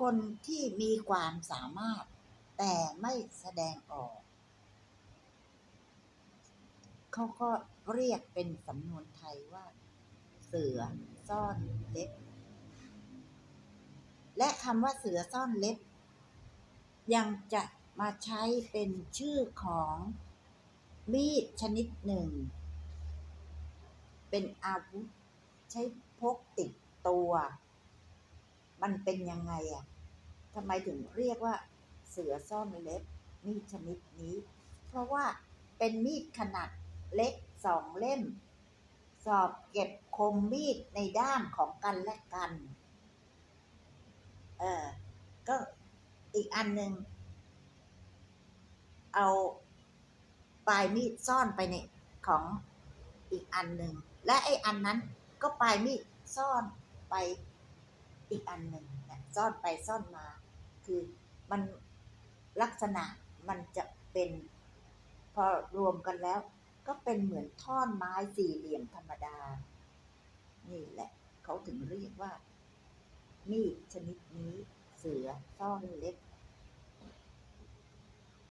คนที่มีความสามารถ แต่ไม่แสดงออก เขาก็เรียกเป็นสำนวนไทยว่า เสือซ่อนเล็บ และคำว่าเสือซ่อนเล็บ ยังจะมาใช้เป็นชื่อของมีดชนิดหนึ่ง เป็นอาวุธใช้พกติดตัว มันเป็นยังไงอะทำไมถึงเรียกว่า เสือซ่อนเล็บมีดชนิดนี้ เพราะว่าเป็นมีดขนาดเล็กสองเล่ม สอบเก็บคมมีดในด้ามของกันและกัน เออก็อีกอันหนึ่งเอาปลายมีดซ่อนไปในของอีกอันหนึ่งและไอ้อันนั้นก็ปลายมีดซ่อนไป อีกอันหนึ่งเนี่ยซ่อนไปซ่อนมา คือมันลักษณะมันจะเป็นพอรวมกันแล้ว ก็เป็นเหมือนท่อนไม้สี่เหลี่ยมธรรมดา นี่แหละ เขาถึงเรียกว่า มีดชนิดนี้เสือซ่อนเล็บ